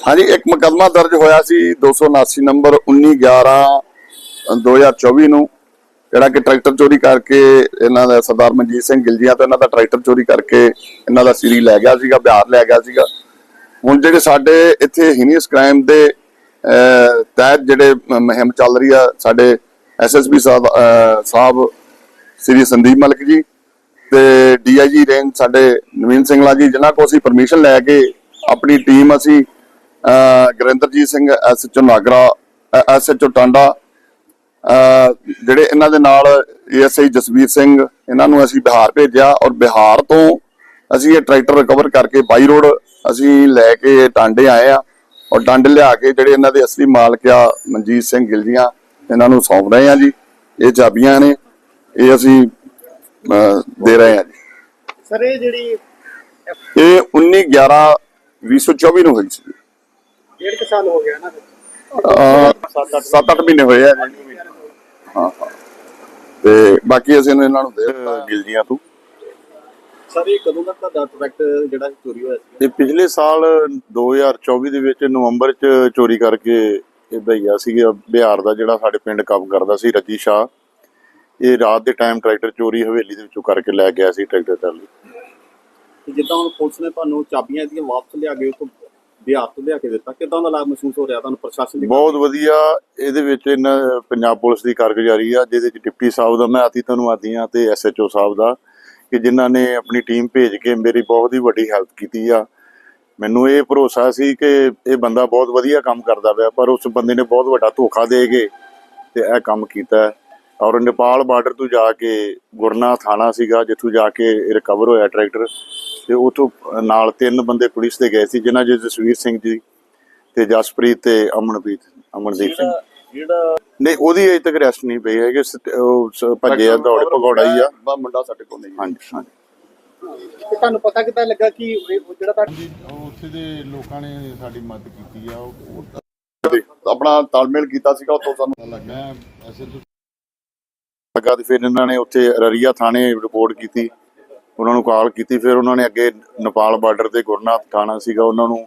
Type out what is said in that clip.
ਹਾਂਜੀ ਇੱਕ ਮੁਕੱਦਮਾ ਦਰਜ ਹੋਇਆ ਸੀ 279 ਨੰਬਰ 1911 2024 ਨੂੰ ਜਿਹੜਾ ਕਿ ਟਰੈਕਟਰ ਚੋਰੀ ਕਰਕੇ ਇਹਨਾਂ ਦਾ ਸਰਦਾਰ ਮਨਜੀਤ ਸਿੰਘ ਗਿਲਜੀਆਂ ਤੋਂ ਇਹਨਾਂ ਦਾ ਟਰੈਕਟਰ ਚੋਰੀ ਕਰਕੇ ਇਹਨਾਂ ਦਾ ਸਿਰੀ ਲੈ ਗਿਆ ਸੀਗਾ ਬਿਹਾਰ ਲੈ ਗਿਆ ਸੀਗਾ। ਹੁਣ ਜਿਹੜੇ ਸਾਡੇ ਇੱਥੇ ਹੀਨੀਅਸ ਕ੍ਰਾਈਮ ਦੇ ਤਹਿਤ ਜਿਹੜੇ ਮ- ਮੁਹਿੰਮ ਚੱਲ ਰਹੀ ਆ ਸਾਡੇ ਐਸਐਸਪੀ ਸਾਹਿਬ ਅਹ, ਸਾਹਿਬ ਸ੍ਰੀ ਸੰਦੀਪ ਮਲਕ ਜੀ ਤੇ ਡੀਆਈਜੀ ਰੇਂਜ ਸਾਡੇ ਨਵੀਨ ਸਿੰਘਲਾ ਜੀ ਜਿਨ੍ਹਾਂ ਕੋਲ ਅਸੀਂ ਪਰਮਿਸ਼ਨ ਲੈ ਕੇ ਆਪਣੀ ਟੀਮ ਅਸੀਂ ਗੁਰਿੰਦਰਜੀਤ ਸਿੰਘ ਐਸਐਚਓ ਨਾਗਰਾ ਐਸਐਚਓ ਟਾਂਡਾ ਜਿਹੜੇ ਇਹਨਾਂ ਦੇ ਨਾਲ ਏਐਸਆਈ ਜਸਵੀਰ ਸਿੰਘ ਇਹਨਾਂ ਨੂੰ ਅਸੀਂ ਬਿਹਾਰ ਭੇਜਿਆ ਔਰ ਬਿਹਾਰ ਤੋਂ ਅਸੀਂ ਇਹ ਟਰੈਕਟਰ ਰਿਕਵਰ ਕਰਕੇ ਬਾਈ ਰੋਡ ਅਸੀਂ ਲੈ ਕੇ ਟਾਂਡੇ ਆਏ ਆ ਔਰ ਟਾਂਡੇ ਲਿਆ ਕੇ ਜਿਹੜੇ ਇਹਨਾਂ ਦੇ ਅਸਲੀ ਮਾਲਕ ਆ ਮਨਜੀਤ ਸਿੰਘ ਗਿਲਜੀਆਂ ਇਹਨਾਂ ਨੂੰ ਸੌਂਪ ਰਹੇ ਆ ਜੀ। ਇਹ ਚਾਬੀਆਂ ਨੇ ਇਹ ਅਸੀਂ ਦੇ ਰਹੇ ਆ ਜੀ। ਸਰ ਇਹ ਜਿਹੜੀ ਇਹ 19 11 2024 ਨੂੰ ਹੋਈ ਸੀ। ਡੇਢ ਕੁ ਸਾਲ ਹੋ ਗਿਆ ਨਾ ਅਹ, ਸੱਤ ਅੱਠ ਮਹੀਨੇ ਹੋਏ ਆ ਜੀ ਹਾਂ ਹਾਂ। ਤੇ ਬਾਕੀ ਅਸੀਂ ਇਹਨਾਂ ਨੂੰ ਦੇ ਦਿੱਤਾ ਗਿਲਜੀਆਂ ਤੋਂ। ਸਰ ਇਹ ਕਦੋਂ ਤੱਕ ਦਾ ਟਰੈਕਟਰ ਜਿਹੜਾ ਚੋਰੀ ਹੋਇਆ ਸੀ? ਇਹ ਪਿਛਲੇ ਸਾਲ 2024 ਦੇ ਵਿੱਚ ਨਵੰਬਰ ਚ ਚੋਰੀ ਕਰਕੇ ਇਹ ਭਈਆ ਸੀਗਾ ਬਿਹਾਰ ਦਾ ਜਿਹੜਾ ਸਾਡੇ ਪਿੰਡ ਕੰਮ ਕਰਦਾ ਸੀ ਰੱਜੀ ਸ਼ਾਹ। ਇਹ ਰਾਤ ਦੇ ਟਾਈਮ ਟਰੈਕਟਰ ਚੋਰੀ ਹਵੇਲੀ ਦੇ ਵਿੱਚੋਂ ਕਰਕੇ ਲੈ ਗਿਆ ਸੀ ਟਰੈਕਟਰ ਟਰਾਲੀ ਤੇ ਜਿੱਦਾਂ ਹੁਣ ਪੁਲਿਸ ਨੇ ਤੁਹਾਨੂੰ ਚਾਬੀਆਂ ਇਹਦੀਆਂ ਵਾਪਸ ਲਿਆ ਕੇ ਉਤੋਂ ਬਿਹਾਰ ਤੋਂ ਲਿਆ ਕੇ ਦਿੱਤਾ। ਕਿਦਾਂ ਦਾ ਲਾਭ ਮਹਿਸੂਸ ਹੋ ਰਿਹਾ? ਤੁਹਾਨੂੰ ਪ੍ਰਸ਼ਾਸਨ ਦੀ ਬਹੁਤ ਵਧੀਆ। ਇਹਦੇ ਵਿੱਚ ਇਹਨਾਂ, ਪੰਜਾਬ ਪੁਲਿਸ ਦੀ ਕਾਰਗੁਜ਼ਾਰੀ ਆ, ਜਿਹਦੇ ਚ ਡਿਪਟੀ ਸਾਹਿਬ ਦਾ, ਮੈਂ ਆਤੀ ਧੰਨਵਾਦੀ ਆ ਤੇ ਐਸਐਚਓ ਸਾਹਿਬ ਦਾ, ਕਿ ਜਿਨ੍ਹਾਂ ਨੇ ਆਪਣੀ ਟੀਮ ਭੇਜ ਕੇ ਮੇਰੀ ਬਹੁਤ ਹੀ ਵੱਡੀ ਹੈਲਪ ਕੀਤੀ ਆ। ਮੈਨੂੰ ਇਹ ਭਰੋਸਾ ਸੀ ਕਿ ਇਹ ਬੰਦਾ ਬਹੁਤ ਵਧੀਆ ਕੰਮ ਕਰਦਾ ਪਿਆ, ਪਰ ਉਸ ਬੰਦੇ ਨੇ ਬਹੁਤ ਵੱਡਾ ਧੋਖਾ ਦੇ ਕੇ ਤੇ ਇਹ ਕੰਮ ਕੀਤਾ। ਔਰ ਨੇਪਾਲ ਬਾਰਡਰ ਤੋਂ ਜਾ ਕੇ ਗੁਰਨਾ ਥਾਣਾ ਸੀਗਾ, ਜਿੱਥੋਂ ਜਾ ਕੇ ਰਿਕਵਰ ਹੋਇਆ ਟਰੈਕਟਰ ਤੇ ਉਥੋਂ ਨਾਲ ਤਿੰਨ ਬੰਦੇ ਪੁਲਿਸ ਦੇ ਗਏ ਸੀ ਜਿਨ੍ਹਾਂ 'ਚ ਜਸਵੀਰ ਸਿੰਘ ਜੀ ਤੇ ਜਸਪ੍ਰੀਤ ਤੇ ਅਮਨਪ੍ਰੀਤ ਅਮਨਦੀਪ ਸਿੰਘ। ਜਿਹੜਾ ਨਹੀਂ ਉਹਦੀ ਅਜੇ ਤੱਕ ਰੈਸਟ ਨਹੀਂ ਪਈ ਹੈਗੇ ਉਹ ਸ- ਭੱਜੇ ਆ ਦੌੜ ਭਗੌੜਾ ਹੀ ਆ। ਬਾ ਮੁੰਡਾ ਸਾਡੇ ਕੋਲ ਨਹੀਂ। ਹਾਂਜੀ ਹਾਂਜੀ। ਤੇ ਤੁਹਾਨੂੰ ਪਤਾ ਕਿੱਦਾਂ ਲੱਗਾ ਕਿ ਉਹ ਜਿਹੜਾ ਤੁਹਾਡਾ ਉਹ ਉੱਥੇ ਦੇ ਲੋਕਾਂ ਨੇ ਸਾਡੀ ਮਦਦ ਕੀਤੀ ਆ ਉਹ ਆਪਣਾ ਤਾਲਮੇਲ ਕੀਤਾ ਸੀਗਾ ਉੱਥੋਂ ਸਾਨੂੰ ਲੱਗਾ ਐਸੇ ਲੱਗਾ ਤੇ ਫਿਰ ਇਹਨਾਂ ਨੇ ਉੱਥੇ ਰਰੀਆ ਥਾਣੇ ਰਿਪੋਰਟ ਕੀਤੀ। ਉਹਨਾਂ ਨੂੰ ਕਾਲ ਕੀਤੀ, ਫਿਰ ਉਹਨਾਂ ਨੇ ਅੱਗੇ ਨੇਪਾਲ ਬਾਰਡਰ ਤੇ ਗੁਰਨਾਥ ਥਾਣਾ ਸੀਗਾ, ਉਹਨਾਂ ਨੂੰ